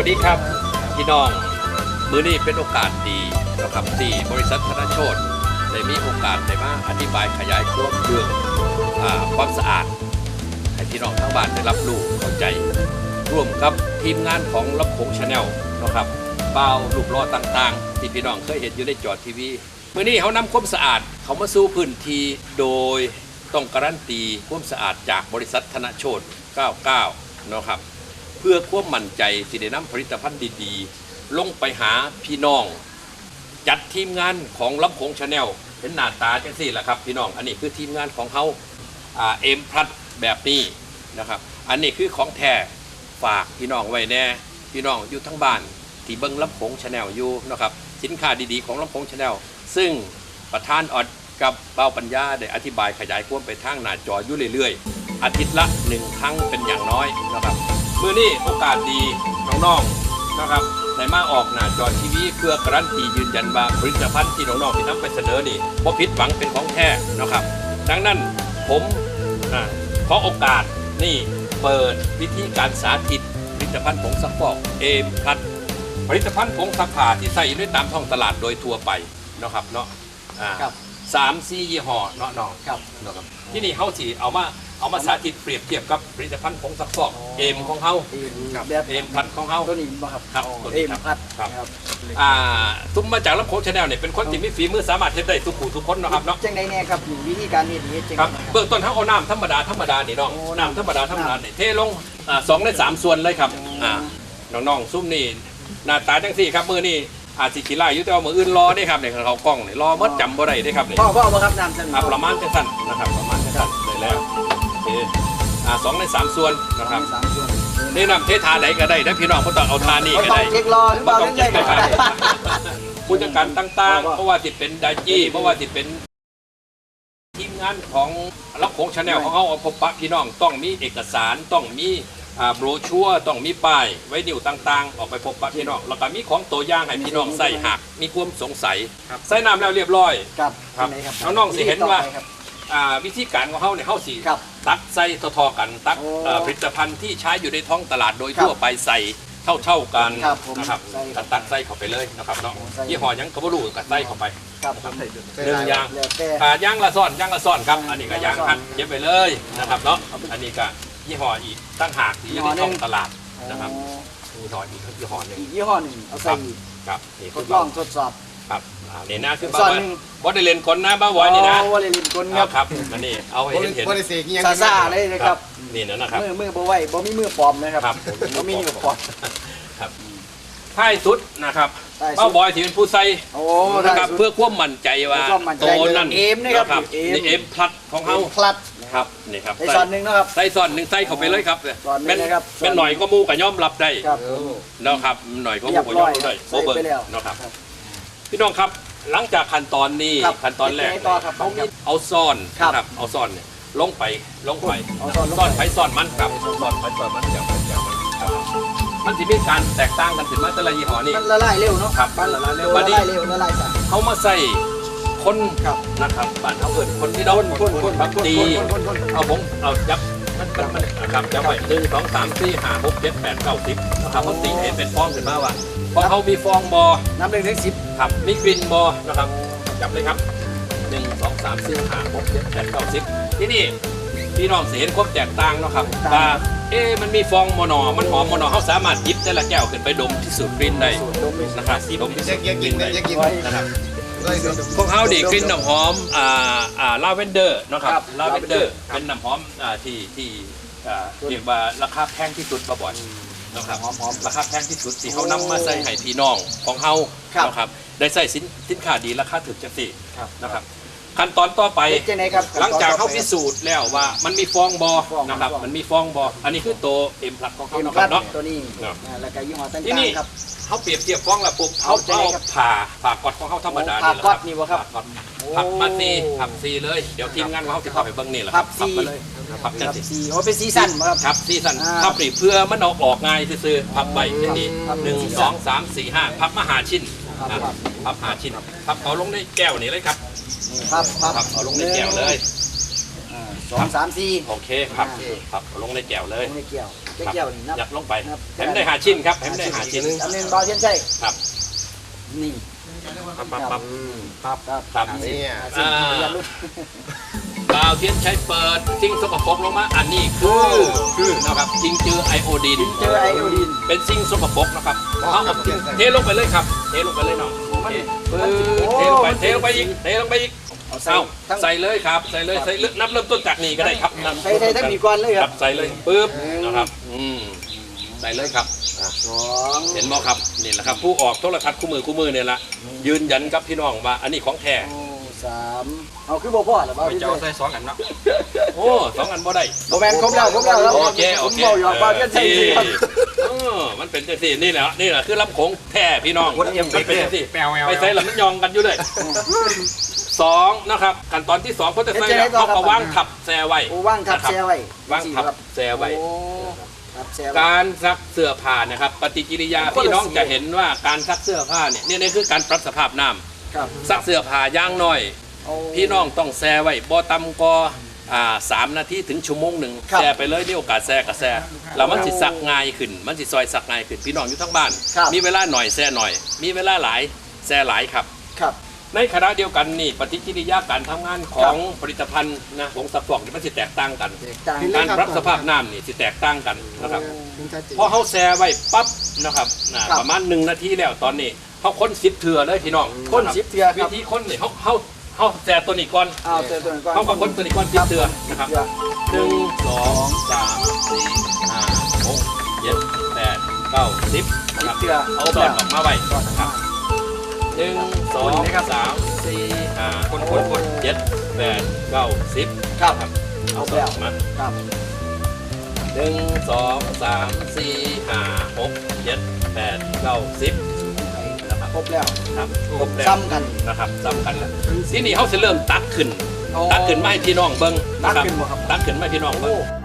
วัสดีครับพี่น้อง มือนี้เป็นโอกาสดีนะครับที่บริษัทธนโชตได้มีโอกาสได้มาอธิบายขยายความเรื่องอความสะอาด ให้พี่น้องทั้งบ้านได้รับรู้เข้าใจ ร่วมกับทีมงานของลำโพงชาแนลนะครับเปล่ารูปรอต่างๆ ที่พี่น้องเคยเห็นอยู่ในจอทีวีมื่อนี้เขานำความสะอาดเขามาสู่พื้นที่โดยต้องการันตีความสะอาดจากบริษัทธนโชต99นะครับ เพื่อความมั่นใจสิได้นำผลิตภัณฑ์ดีๆ ลงไปหาพี่น้อง จัดทีมงานของลำโพงชาแนลเห็นหน้าตาจังสี่แหละครับพี่น้องอันนี้คือทีมงานของเขาอ่าเอ็มพลัดแบบนี้นะครับอันนี้คือของแท้ฝากพี่น้องไว้แน่พี่น้องอยู่ทั้งบ้านที่เบิ้งลำโพงชาแนลอยู่นะครับสินค้าดีๆของลำโพงชาแนลซึ่งประธานออดกับเป้าปัญญาได้อธิบายขยายความไปทางหน้าจออยู่เรื่อยๆ อาทิตย์ละหนึ่งครั้งเป็นอย่างน้อยนะครับ มื่อนี้โอกาสดีน้องๆนะครับได้มาออกหน้าจอทีวีเพื่อการันตียืนยันว่าผลิตภัณฑ์ที่น้องๆที่นำไปเสนอนี่บ่ผิดหวังเป็นของแท้นะครับ ดังนั้นผมอ่าขอโอกาสนี่เปิดวิธีการสาธิตผลิตภัณฑ์ผงซักฟอกเอมพัดผลิตภัณฑ์ผงซักผ้าที่ใส่อยู่ในตามท้องตลาดโดยทั่วไปนะครับเนาะอ่าครับสามสี่ยี่ห้อเนาะน้องครับนะครับที่นี่เขาสิเอามา เอามาสาธิตเปรียบเทียบกับผลิตภัณฑ์ผงซักฟอกเอมของเขาเอ็มครับแบบเอมพัดของเขาตัวนี้บ่ครับครับอ๋อตัวนี้เอ็มครับพัดครับครับอ่าตุ้มมาจากลำโพงชาแนลเนี่ยเป็นคนที่มีฝีมือสามารถเฮ็ดได้ทุกผู้ทุกคนเนาะครับเนาะจังไดแน่ครับนี่วิธีการเฮ็ดนี่จังครับไดเบื้องต้นเขาเอาน้ำธรรมดาธรรมดานี่เนาะโอ้น้ำธรรมดาธรรมดาเนี่ยเทลงอ่าสองในสามส่วนเลยครับอ่าน้องๆซุ่มนี่หน้าตาจังสี่ครับมือนี่อาจสิขี้ไล่อยู่แต่ว่ามืออื่นรอได้ครับเนี่ยเขากล้องเนี่ยรอหมดจำบ่ได้ได้ครับเนี่ย พ่อพ่อบ่ครับน้ำจัง ครับประมาณจังสั้นนะครับประมาณจังสั้นเลยแล้วโอ เคอ่าสองในสามส่วนนะครับสามส่วนนี่นำเททาไหนก็ได้ถ้าพี่น้องบ่ต้องเอาทานี่บ่ก็ต้องได้ เช็ครอหรือบ่เปล่าต้องเรื่เจ็อบยๆก็ก็ได้ได้ผู้จัดการต่างบ่ๆเพราะว่าจิเป็นไดจี้เพราะว่าจิเป็น ทีมงานของรับของชาแนลของเขาเอาพบปะพี่น้องต้องมีเอกสารต้องมีอ่าโบรชัวร์ต้องมีป้ายไว้นิ้วต่างๆ ออกไปพบปะพี่น้องแล้วก็มีของตัวอย่างให้พี่น้องใส่หักมีความสงสัยใส่น้ำแล้วเรียบร้อย ครับครับจังไดครับน้องๆสิเห็นว่าต่อไปครับอ่าวิธีการของเขาเนี่ยเขาสีครับตักใส่ทอๆกันตักโอ้เอ่อผลิตภัณฑ์ที่ใช้อยู่ในท้องตลาดโดยครับทั่วไปใส่เท่าๆกันครับผมนะครับใส่ครับตักใส่เข้าไปเลยนะครับเนาะใส่ ยี่ห้อหยังก็บ่รู้ก็ใส่เข้าไป ครับผมหนึ่งอย่าง แล้วแต่ อ่าย่างละซ่อนย่างละซ่อนครับ อันนี้ก็ย่าย่างงละซ่อนหั่นเก็บไปเลยนะครับเนาะอันนี้ก็ยี่ห้ออีกตั้งหากที่อยู่ในท้องตลาดนะครับอ๋อยี่ห้ออีกยี่ห้อหนึ่ง อีกยี่ห้อหนึ่งเอาใส่อีกครับนี่ทคือดลองทดสอบ ครับ อ่านี่นะคือซ่บ้าอนบอยหนึ่ง บอสได้เล่นคนนะบ้าบอยนี่นะโอ้วอลเลย์ลินกลคครัรับบครับอันนี้เอาให้เห็นเห็นบริเสกยังซาซ่าเลยนะครับนี่นะนะครับ มือมือบ่ไหวบ่มีมือปลอมนะครับครับบ่มีมือปลอม ครับท้ายสุดนะครับท้ายสุด เป้าบอยที่เป็นผู้ใส่โอ้นะครับได้สุด เพื่อความมั่นใจว่าเพื่อความมั่นใจโตนั่นเอมนะครับครับเอม นี่เอ็มพลัดของเขาพลัดครับนี่ครับในซอนหนึ่งนะครับ ใส่ซ่อนหนึ่งใส่เข้าไปเลยครับซ่อนหนึ่งเป็นนะครับเป็นหน่อยก็มูกับย่อมรับได้ครับผมนะครับหน่อยก็เรีมูยบกับร้ย่ออยมได้ใส่ไปแล้วนะครับ ครับ พี่น้องครับหลังจากขั้นตอนนี้ครับขั้นตอนแรกเป็นไงต่อครับเขามีเอาซ่อนครับนะครับเอาซ่อนเนี่ยลงไปลงไปเอาซ่อนลงไป ซ่อนไปซ่อนมันครับซ่อนไปซ่อนมันจากมันจากมันครับมันจะมีการแตกต่างกันถึงมาแต่ละยี่ห้อนี่ มันละลายเร็วเนาะครับมันละลายเร็วละลายเร็วละลายสารเขามาใส่คนครับ นะครับบ้านเขาเอินคนที่ดอนคนคนบักตีคนคนคน เอาผมเอายับ มันมันมันนะครับยับไว้หนึ่งสองสามสี่ห้าหกเจ็ดแปดเก้าสิบนะครับเขาตีให้เป็นฟองขึ้นมาว่าเพราะเขามีฟองบอน้ำหนึ่งถึงสิบครับมีกลิ่นบอนะครับจับเลยครับหนึ่งสองสามสี่ห้าหกเจ็ดแปดเก้าสิบที่นี่ พี่น้องเสียนความแตกต่างเนาะครับว่าเอ๊ะมันมีฟองมอนอมันหอมมอนอเขาสามารถหยิบแต่ละแก้วขึ้นไปดมที่สูดกลิ่นได้สูตรดมมีนะครับดมที่อสูยาดกกอยากกิลิ่นนได้อยากกินนะครับเลยพวกเขาดีกลิ่นน้ำหอมอ่าอ่าลาเวนเดอร์นะคครัรับบลาเวนเดอร์ครับเป็นน้ำหอมอ่าที่ที่อ่าเรียกว่าราคาแพงที่สุดประบ่อยนะครับหอมหอมราคาแพงที่สุดที่เขานำมาใส่ให้พี่น้องของเฮาครับนะครับได้ใส่สินสินค้าดีราคาถูกจังสี่ครับนะครับ ขั้นตอนต่อไปเป็นจังไหนครับหลังจากเขาพิสูจน์แล้วว่ามันมีฟองบอฟองนะครับ ฟอง มันมีฟองบออันนี้คือตัวเอ็มพลัสของเขาเอ็มนะพคลัรัดบเนาะ ตัวนี้ครับ อ่าแล้วก็ยี่ห้อต่างที่นี่ๆครับ เขาเปรียบเทียบฟองแล้วปุ๊บเขาเอาใจเอาครับผ่าผ่ากอดของเขาธรรมดาผ่านี่แหละก๊อตนี่บ่ครับผ่ากอดผักมาซีผักซีเลย เดี๋ยวทีมงานของเขาจะเข้าไปเบิ้งนี่แหละคพัรับบซีมาเลยผักคจัรังบสิซีโอ้เป็นซีซั่นบ่ครับ ครับซีสันอ่าพับนี่เพื่อมันเอาออกง่ายซื่อๆพับใบแค่นี้ครับหนึ่งสองสามสี่ห้าพับมาหาชิ้นครับ อะครับพับหาชิ้นพับเอาลงในแก้วนี่เลยครับ พับพับพับเอาลงในแก้วเลยอ่าสองสามสี่โอเคครับอ่าพับเอาลงในแก้วเลยลงในแก้วเจ๊แก้วนี่นับ ยัดลงไปครับ แถมได้หาชิ้นครับแถมได้หาชิ้นอันหนึงบาวเทียนใช่ครับนี่ปั๊บปั๊บปั๊บครับครับครับเนี่ยสิบเรียนรู้บ่าวเทียนใช้เปิดสิ่งสกปรกลงมาอันนี้คือคือนะครับจิงจือไอโอดีนเจอไอโอดีนเป็นสิ่งสกปรกนะครับเอาเอาเทลงไปเลยครับ เทลงไปเลยน้องมันเทมันเทลงไปเทลงไปอีกเทลงไปอีก เอาใส่เอาทั้งใส่เลยครับใส่เลยใส่เลยนับเริ่มต้นจากนี่ก็ได้ครับนับใส่ใส่ทั้งมีก้อนเลยคครัรับบใส่เลยปึ๊บนะครับ อืมใส่เลยครับสองเห็นไหมครับนี่แหละครับ ผู้ออกโทรทัศน์คู่มือคู่มือเนี่ยละยืนยันกับพี่น้องว่าอันนี้ของแท้โอ้สามเอาคือบ่พ่อหรือเปล่าไปเจ้าใส่สองอันเนาะโอ้สองอันบ่ได้โบแมนครบแล้วครบแล้วครับโอเคโอเคผมบอกอยู่ว่าบาวเทียนใช่สิครับ เออมันเป็นจังซี่นี่แหละนี่แหละคือลำโขงแท้พี่น้องมันเป็นจังซี่แปลวแววไปใส่ละมันยองกันอยู่เลย สองนะครับขั้นตอนที่สองเขาจะใส่แล้วเขาก็ว่างทับแซ่ไว้โอ้ว่างทับแช่ไว้ว่างทับแซ่ไว้ โอ้ทับแช่ไว้ การซักเสื้อผ้านะครับ ปฏิกิริยาคนละพี่น้องสีจะเห็นว่าการซักเสื้อผ้าเนี่ยเนี่ยนี่คือการปรับสภาพน้ำครับซักเสื้อผ้าย่างน้อยโอ้พี่น้องต้องแซ่ไว้บ่ต่ำกว่าอ่าสามนาทีถึงชั่วโมงหนึ่งครับแซ่ไปเลยมีโอกาสแซ่กับแซ่แล้วมันสิซักง่ายขึ้น มันสิซอยซักง่ายขึ้นพี่น้องอยู่ทั้งบ้าน ครับ มีเวลาหน่อยแซ่หน่อย มีเวลาหลายแซ่หลายครับ ครับ ในขณะเดียวกันนี่ปฏิกิริยาการทำงานของผลิตภัณฑ์นะของสับฟอกนี่มันสิแตกต่างกัน แตกต่างการปรับสภาพน้ำนี่สิแตกต่างกันนะครับ ถึงชัดเจน พอเขาแซ่ไว้ปั๊บนะครับนะครับ ประมาณหนึ่งนาทีแล้วตอนนี้เขาค้นสิบเถื่อเลยพี่น้องคนสิบเทือควิรับธีค้นเนี่ยเขาเขาเขาแซ่ตัวนี้ก่อนอ้าวเตือนตัวนี้ก่อนเขาก็ค้นตัวนี้ก่อนสิบเถื่อนะครับเทือหนึ่งสองสามสี่ห้าหกเจ็ดแปดเก้าสิบนะครับเทือเอาตอนออกมาไว้นะครับ หนึ่งสองสามสี่ห้าคนคนคนเจ็ดแปดเก้าสิบครับครับเอาเอาแล้วออกมาครับหนึ่งสองสามสี่ห้าหกเจ็ดแปดเก้าสิบนะครับครบแล้วครับครบแล้วซ้ำกันนะครับซ้ำกันแล้วทีนี้เขาจะเริ่มตักขึ้นโอ้ตักขึ้นมาให้พี่น้องเบิ้งะตักขึ้นบ่ครับตักขึ้นมาให้พี่น้องเบิ้โอ้ง